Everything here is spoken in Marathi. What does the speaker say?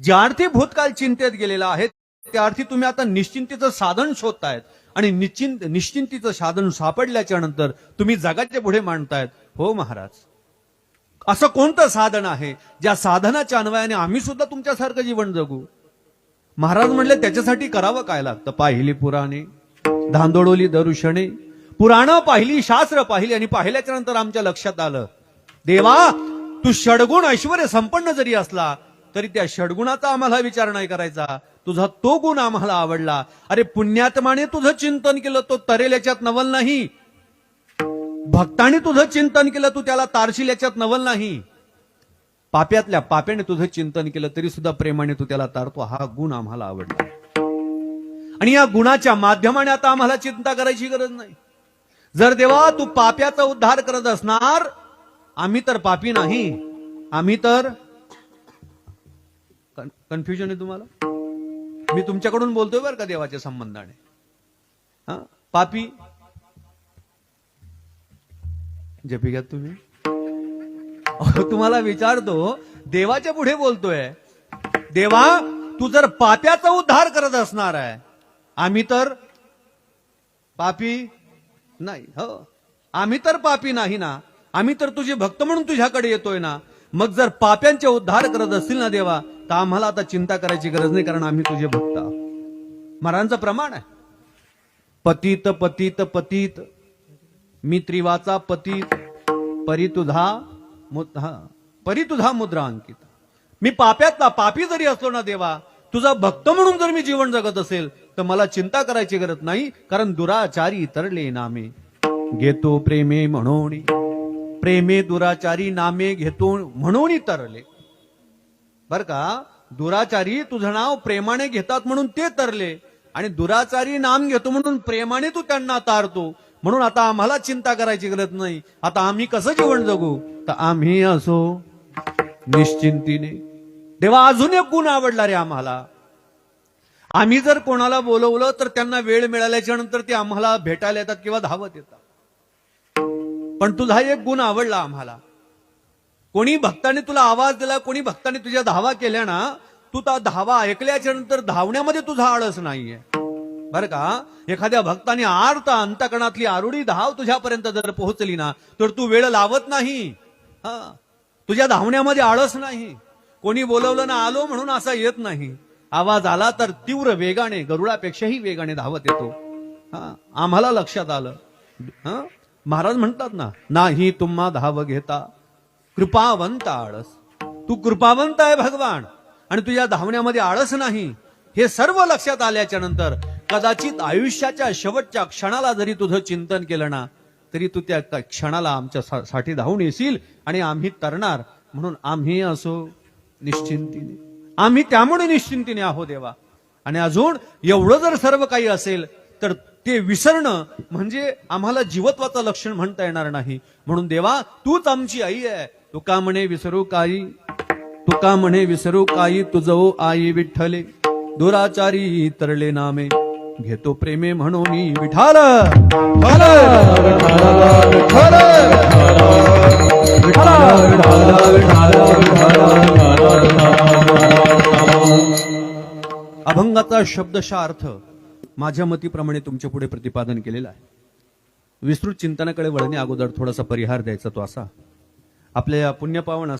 ज्या अर्थी भूतकाळ चिंतेत गेलेला आहे त्या अर्थी तुम्ही आता निश्चिंतीचं साधन शोधतायत. आणि निश्चिंत निश्चिंतीचं साधन सापडल्याच्या नंतर तुम्ही जगाच्या पुढे मांडतायत. हो महाराज. असं कोणतं साधन आहे ज्या साधनाच्या अन्वयाने आम्ही सुद्धा तुमच्यासारखं जीवन जगू? महाराज म्हणले त्याच्यासाठी करावं काय लागतं? पाहिली पुराणे धांदोडोली दरुषणे. पुराणं पाहिली शास्त्र पाहिली आणि पाहिल्याच्या नंतर आमच्या लक्षात आलं देवा तू षडगुण ऐश्वर संपन्न जरी असला तरी त्या षडगुणाचा आम्हाला विचार नाही करायचा. तुझा तो गुण आम्हाला आवडला. अरे पुण्यात्माने तुझं चिंतन केलं तो तरेल याच्यात नवल नाही. भक्ताने तुझं चिंतन केलं तू त्याला तारशील याच्यात नवल नाही. पाप्यातल्या पाप्याने तुझं चिंतन केलं तरी सुद्धा प्रेमाने तू त्याला तारतो. हा गुण आम्हाला आवडला. आणि या गुणाच्या माध्यमाने आता आम्हाला चिंता करायची गरज नाही. जर देवा तू पाप्याचा उद्धार करत असणार आम्ही तर पापी नाही. आम्ही तर कन्फ्युजन आहे तुम्हाला? मी तुमच्याकडून बोलतोय बरं का देवाच्या संबंधाने. हा? पापी? जपी घ्या तुम्ही. तुम्हाला विचारतो देवाच्या पुढे बोलतोय. देवा तू जर पाप्याचा उद्धार करत असणार आहे आम्ही तर पापी नाही हो. आम्ही तर पापी नाही ना. आम्ही तर तुझे भक्त म्हणून तुझ्याकडे येतोय ना. मग जर पाप्यांचे उद्धार करत असतील ना देवा तर आम्हाला आता चिंता करायची गरज नाही कारण आम्ही तुझे भक्त महाराजांचं प्रमाण आहे. पतित पतित पतित. मी त्रिवाचा पतित. परी तुझा परी तुझा मुद्रा अंकित. मी पाप्यातला पापी जरी असलो ना देवा तुझा भक्त म्हणून जर मी जीवन जगत असेल तर मला चिंता करायची गरज नाही कारण दुराचारी तरले नामे. घेतो प्रेमे म्हणून प्रेमे दुराचारी नामे घेतो म्हणून तरले. बर का? दुराचारी तुझं नाव प्रेमाने घेतात म्हणून ते तरले आणि दुराचारी नाम घेतो म्हणून प्रेमाने तू त्यांना तारतो. म्हणून आता आम्हाला चिंता करायची गरज नाही. आता आम्ही कसं जीवन जगू? तर आम्ही असो निश्चिंतीने. देवा अजून एक गुण आवडला रे आम्हाला. आम्ही जर कोणाला बोलवलं तर त्यांना वेळ मिळाल्याच्या नंतर ते आम्हाला भेटायला येतात किंवा धावत येतात. पण तुझा एक गुण आवडला आम्हाला. कोणी भक्ताने तुला आवाज दिला कोणी भक्ताने तुझ्या धावा केल्या ना तू त्या धावा ऐकल्याच्या नंतर धावण्यामध्ये तुझा आळस नाहीये. बर का? एखाद्या भक्ताने आर्त अंतकणातली आरुडी धाव तुझ्यापर्यंत जर पोहोचली ना तर तू वेळ लावत नाही. तुझ्या धावण्यामध्ये आळस नाही. कोणी बोलवलं ना आलो म्हणून असा येत नाही. आवाज आला तर तीव्र वेगाने गरुडापेक्षाही वेगाने धावत येतो. हा. आम्हाला लक्षात आलं. महाराज म्हणतात ना नाही तुम्हा धाव घेता. कृपावंत आळस तू कृपावंत आहे भगवान. आणि तुझ्या धावण्यामध्ये आळस नाही. हे सर्व लक्षात आल्याच्यानंतर कदाचित आयुष्याच्या शेवटच्या क्षणाला जरी तुझं चिंतन केलं ना तरी तू त्या क्षणाला आमच्या सा- साठी धावून येशील आणि आम्ही तरणार म्हणून आम्ही असो निश्चिंतीने. आम्ही त्यामुळे निश्चिंतीने आहो देवा. आणि अजून एवढं जर सर्व काही असेल तर ते विसरणं म्हणजे आम्हाला जीवत्वाचं लक्षण म्हणता येणार नाही. म्हणून देवा तूच आमची आई आहे. तुका म्हणे विसरू काही तुका म्हणे विसरू काही तुझो आई विठ्ठले. दुराचारी तरले नामे घेतो प्रेमे म्हणून विठाल. अभंगाचा शब्दशा अर्थ माझ्या मतीप्रमाणे तुमच्यापुढे प्रतिपादन केलेला आहे. विस्तृत चिंतनाकडे वळणे अगोदर थोडासा परिहार द्यायचा तो असा. आपल्या पुण्यपावन